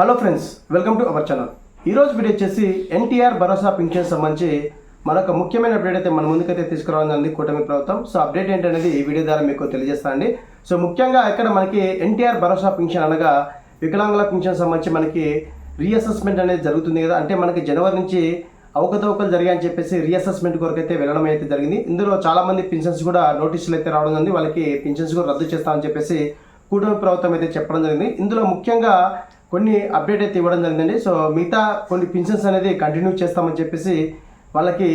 Hello friends welcome to our channel ఈరోజు video వచ్చేసి ఎన్టీఆర్ భరోసా pension సంబంధించి మరొక ముఖ్యమైన అప్డేట్ అయితే మన ముందుకైతే తీసుకురావాలని కూటమి ప్రభుత్వం. సో అప్డేట్ ఏంటనేది ఈ వీడియో ద్వారా మీకు తెలియజేస్తా అండి సో ముఖ్యంగా ఇక్కడ మనకి ఎన్టీఆర్ భరోసా పింఛన్ అనగా వికలాంగుల పింఛన్ సంబంధించి మనకి రీఅసెస్మెంట్ అనేది జరుగుతుంది కదా. అంటే మనకి జనవరి నుంచి అవకతవకలు జరిగాయని చెప్పేసి రీఅసెస్మెంట్ కొరకు అయితే వెళ్ళడం అయితే జరిగింది. ఇందులో చాలా మంది పింఛన్స్ కూడా నోటీసులు అయితే రావడం జరిగింది. వాళ్ళకి పింఛన్స్ కూడా రద్దు చేస్తామని చెప్పేసి కూటమి ప్రభుత్వం అయితే చెప్పడం జరిగింది. ఇందులో ముఖ్యంగా కొన్ని అప్డేట్ అయితే ఇవ్వడం జరిగిందండి. సో మిగతా కొన్ని పింఛన్స్ అనేది కంటిన్యూ చేస్తామని చెప్పేసి వాళ్ళకి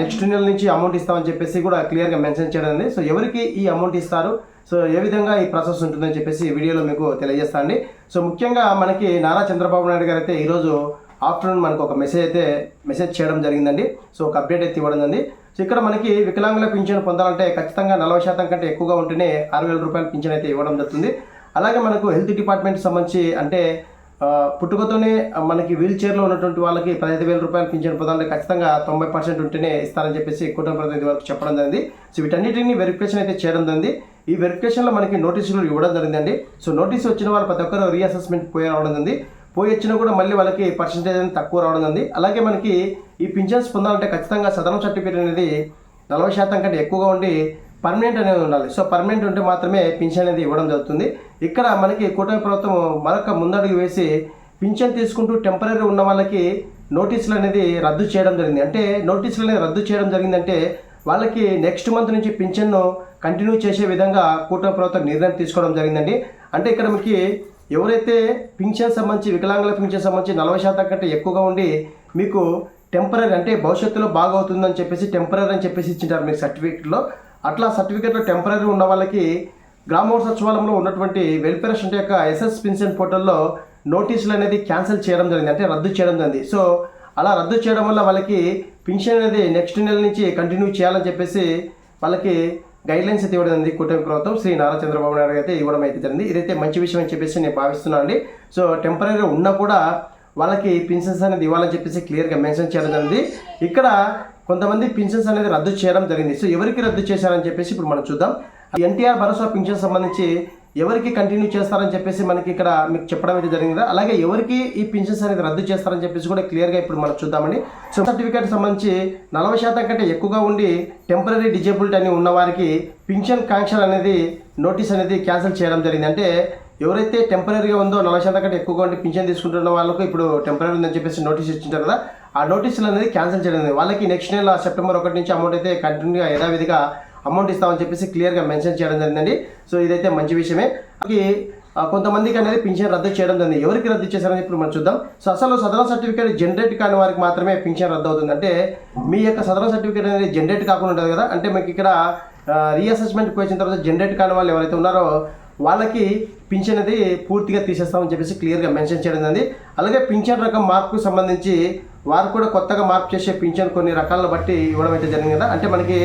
నెక్స్ట్ నెల నుంచి అమౌంట్ ఇస్తామని చెప్పేసి కూడా క్లియర్గా మెన్షన్ చేయడం జరిగింది. సో ఎవరికి ఈ అమౌంట్ ఇస్తారు? సో ఏ విధంగా ఈ ప్రాసెస్ ఉంటుందని చెప్పేసి వీడియోలో మీకు తెలియజేస్తానండి సో ముఖ్యంగా మనకి నారా చంద్రబాబు నాయుడు గారు అయితే ఈరోజు ఆఫ్టర్నూన్ మనకు ఒక మెసేజ్ అయితే మెసేజ్ చేయడం జరిగిందండి. సో ఒక అప్డేట్ అయితే ఇవ్వడం జరిగింది. సో ఇక్కడ మనకి వికలాంగుల పింఛన్ పొందాలంటే ఖచ్చితంగా నలభై శాతం కంటే ఎక్కువగా ఉంటేనే ఆరు వేల రూపాయల పింఛన్ అయితే ఇవ్వడం జరుగుతుంది. అలాగే మనకు హెల్త్ డిపార్ట్మెంట్ సంబంధించి అంటే పుట్టుకతోనే మనకి వీల్ చైర్లో ఉన్నటువంటి వాళ్ళకి పదహైదు వేల రూపాయలు పింఛన్ పొందాలంటే ఖచ్చితంగా తొంభై పర్సెంట్ ఉంటేనే ఇస్తారని చెప్పేసి కుటుంబ ప్రతినిధి వరకు చెప్పడం జరిగింది. సో వీటన్నిటిని వెరిఫికేషన్ అయితే చేయడం జరిగింది. ఈ వెరిఫికేషన్లో మనకి నోటీసులు ఇవ్వడం జరిగిందండి. సో నోటీస్ వచ్చిన వాళ్ళు ప్రతి ఒక్కరు రీఅసెస్మెంట్ పోయి రావడం జరిగింది. పోయి వచ్చినా కూడా మళ్ళీ వాళ్ళకి పర్సంటేజ్ అనేది తక్కువ రావడం జరిగింది. అలాగే మనకి ఈ పింఛన్స్ పొందాలంటే ఖచ్చితంగా సదనం సర్టిఫికేట్ అనేది నలభై శాతం కంటే ఎక్కువగా ఉండి పర్మనెంట్ అనేది ఉండాలి. సో పర్మనెంట్ ఉంటే మాత్రమే పింఛన్ అనేది ఇవ్వడం జరుగుతుంది. ఇక్కడ మనకి కూటమి ప్రభుత్వం మరొక ముందడుగు వేసి పింఛన్ తీసుకుంటూ టెంపరీ ఉన్న వాళ్ళకి నోటీసులు అనేది రద్దు చేయడం జరిగింది. అంటే నోటీసులు అనేది రద్దు చేయడం జరిగిందంటే వాళ్ళకి నెక్స్ట్ మంత్ నుంచి పింఛన్ను కంటిన్యూ చేసే విధంగా కూటమి ప్రభుత్వం నిర్ణయం తీసుకోవడం జరిగిందండి. అంటే ఇక్కడ మనకి ఎవరైతే పింఛన్ సంబంధించి వికలాంగుల పింఛన్ సంబంధించి నలభై శాతం కంటే ఎక్కువగా ఉండి మీకు టెంపరీ అంటే భవిష్యత్తులో బాగవుతుందని చెప్పేసి టెంపరీ అని చెప్పేసి ఇచ్చింటారు మీకు సర్టిఫికేట్లో అట్లా సర్టిఫికేట్లో టెంపరీ ఉన్న వాళ్ళకి గ్రామ సచివాలయంలో ఉన్నటువంటి వెల్ఫేర్ అంటే యొక్క ఎస్ఎస్ పెన్షన్ పోర్టల్లో నోటీసులు అనేది క్యాన్సిల్ చేయడం జరిగింది అంటే రద్దు చేయడం జరిగింది. సో అలా రద్దు చేయడం వల్ల వాళ్ళకి పెన్షన్ అనేది నెక్స్ట్ నెల నుంచి కంటిన్యూ చేయాలని చెప్పేసి వాళ్ళకి గైడ్లైన్స్ అయితే ఇవ్వడం జరిగింది. కూటమి ప్రభుత్వం శ్రీ నారా చంద్రబాబు నాయుడు అయితే ఇవ్వడం అయితే జరిగింది. ఇదైతే మంచి విషయం అని చెప్పేసి నేను భావిస్తున్నాను అండి సో టెంపరీ ఉన్నా కూడా వాళ్ళకి పెన్షన్స్ అనేది ఇవ్వాలని చెప్పేసి క్లియర్గా మెన్షన్ చేయడం జరిగింది. ఇక్కడ కొంతమంది పింఛన్స్ అనేది రద్దు చేయడం జరిగింది. సో ఎవరికి రద్దు చేశారని చెప్పేసి ఇప్పుడు మనం చూద్దాం. ఎన్టీఆర్ భరోసా పింఛన్ సంబంధించి ఎవరికి కంటిన్యూ చేస్తారని చెప్పేసి మనకి ఇక్కడ మీకు చెప్పడం అయితే జరిగింది. అలాగే ఎవరికి ఈ పింఛన్స్ అనేది రద్దు చేస్తారని చెప్పేసి కూడా క్లియర్గా ఇప్పుడు మనం చూద్దామండి. సో సర్టిఫికేట్ సంబంధించి నలభై శాతం కంటే ఎక్కువగా ఉండి టెంపరీ డిజేబుల్డ్ అని ఉన్నవారికి పింఛన్ కాంక్షన్ అనేది నోటీస్ అనేది క్యాన్సిల్ చేయడం జరిగింది. అంటే ఎవరైతే టెంపరీగా ఉందో నలభై శాతం కంటే ఎక్కువగా ఉండి పింఛన్ తీసుకుంటున్న వాళ్ళకు ఇప్పుడు టెంపరీ ఉందని చెప్పేసి నోటీస్ ఇచ్చింటారు కదా ఆ నోటీసులు అనేది క్యాన్సిల్ చేయడం వాళ్ళకి నెక్స్ట్ నెల సెప్టెంబర్ ఒకటి నుంచి అమౌంట్ అయితే కంటిన్యూగా యథావిధిగా అమౌంట్ ఇస్తామని చెప్పేసి క్లియర్గా మెన్షన్ చేయడం జరిగిందండి. సో ఇదైతే మంచి విషయమే. కొంతమందికి అనేది పింఛన్ రద్దు చేయడం జరిగింది. ఎవరికి రద్దు చేశారని ఇప్పుడు మనం చూద్దాం. సో అసలు సదరన్ సర్టిఫికేట్ జనరేట్ కాని వారికి మాత్రమే పింఛన్ రద్దు అవుతుంది. అంటే మీ యొక్క సదరన్ సర్టిఫికేట్ అనేది జనరేట్ కాకుండా ఉంటుంది కదా? అంటే మీకు ఇక్కడ రీఅసెస్మెంట్కి వచ్చిన తర్వాత జనరేట్ కాని వాళ్ళు ఎవరైతే ఉన్నారో వాళ్ళకి పింఛన్ అనేది పూర్తిగా తీసేస్తామని చెప్పేసి క్లియర్గా మెన్షన్ చేయడం జరిగింది. అలాగే పింఛన్ రకం మార్పుకు సంబంధించి వారు కూడా కొత్తగా మార్పు చేసే పింఛన్ కొన్ని రకాలను బట్టి ఇవ్వడం అయితే జరిగింది కదా. అంటే మనకి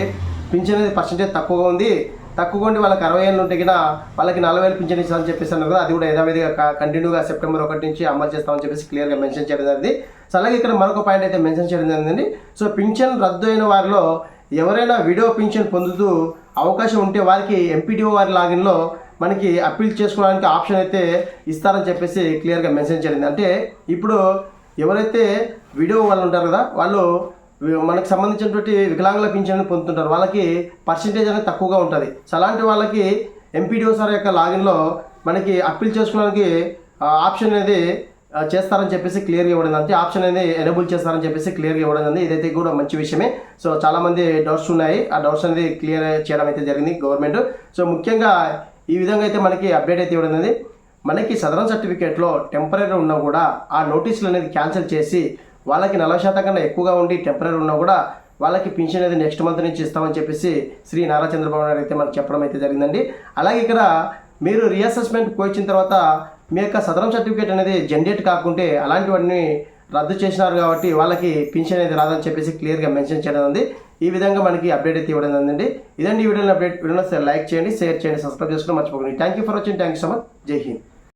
పింఛన్ అనేది పర్సెంటేజ్ తక్కువగా ఉంది. తక్కువగా ఉండి వాళ్ళకి అరవై ఏళ్ళు ఉంటే కదా వాళ్ళకి నలభై వేలు పింఛన్ ఇస్తామని చెప్పేసి అన్నారు కదా. అది కూడా యథావిధిగా కంటిన్యూగా సెప్టెంబర్ ఒకటి నుంచి అమలు చేస్తామని చెప్పేసి క్లియర్గా మెన్షన్ చేయడం జరిగింది. సో అలాగే ఇక్కడ మరొక పాయింట్ అయితే మెన్షన్ చేయడం జరిగిందండి. సో పింఛన్ రద్దు అయిన వారిలో ఎవరైనా విడో పింఛన్ పొందుతూ అవకాశం ఉంటే వారికి ఎంపీడీఓ వారి లాగిన్లో మనకి అప్పీల్ చేసుకోవడానికి ఆప్షన్ అయితే ఇస్తారని చెప్పేసి క్లియర్గా మెన్షన్ చేయండి అంటే ఇప్పుడు ఎవరైతే వీడియో వాళ్ళు ఉంటారు కదా వాళ్ళు మనకు సంబంధించినటువంటి వికలాంగుల పింఛన్ పొందుతుంటారు. వాళ్ళకి పర్సంటేజ్ అనేది తక్కువగా ఉంటుంది. సో అలాంటి వాళ్ళకి ఎంపీడీఓ సార్ యొక్క లాగిన్లో మనకి అప్పీల్ చేసుకోవడానికి ఆప్షన్ అనేది చేస్తారని చెప్పేసి క్లియర్గా ఇవ్వడం అంటే ఆప్షన్ అనేది ఎనేబుల్ చేస్తారని చెప్పేసి క్లియర్గా ఇవ్వడం ఉంది ఇదైతే కూడా మంచి విషయమే. సో చాలా మంది డౌట్స్ ఉన్నాయి. ఆ డౌట్స్ అనేది క్లియర్ చేయడం అయితే జరిగింది గవర్నమెంట్. సో ముఖ్యంగా ఈ విధంగా అయితే మనకి అప్డేట్ అయితే ఇవ్వడం అనేది మనకి సదరన్ సర్టిఫికేట్లో టెంపరీ ఉన్నా కూడా ఆ నోటీసులు అనేది క్యాన్సిల్ చేసి వాళ్ళకి నలభై శాతం కన్నా ఎక్కువగా ఉండి టెంపరీ ఉన్నా కూడా వాళ్ళకి పింఛన్ అనేది నెక్స్ట్ మంత్ నుంచి ఇస్తామని చెప్పేసి శ్రీ నారా చంద్రబాబు నాయుడు అయితే మనకు చెప్పడం అయితే జరిగిందండి. అలాగే ఇక్కడ మీరు రీఅసెస్మెంట్ వచ్చిన తర్వాత మీ యొక్క సదరం సర్టిఫికేట్ అనేది జనరేట్ కాకుంటే అలాంటివన్నీ రద్దు చేసినారు కాబట్టి వాళ్ళకి పింఛన్ అనేది రాదని చెప్పేసి క్లియర్గా మెన్షన్ చేయడం ఉంది. ఈ విధంగా మనకి అప్డేట్ అయితే ఇవ్వడం జరిగిందండి. ఇదండి ఈ వీడియోలో అప్డేట్. వీడియో లైక్ చేయండి షేర్ చేయండి సబ్స్క్రైబ్ చేసుకుని మర్చిపోకండి. Thank you for watching thank you so much Jai Hind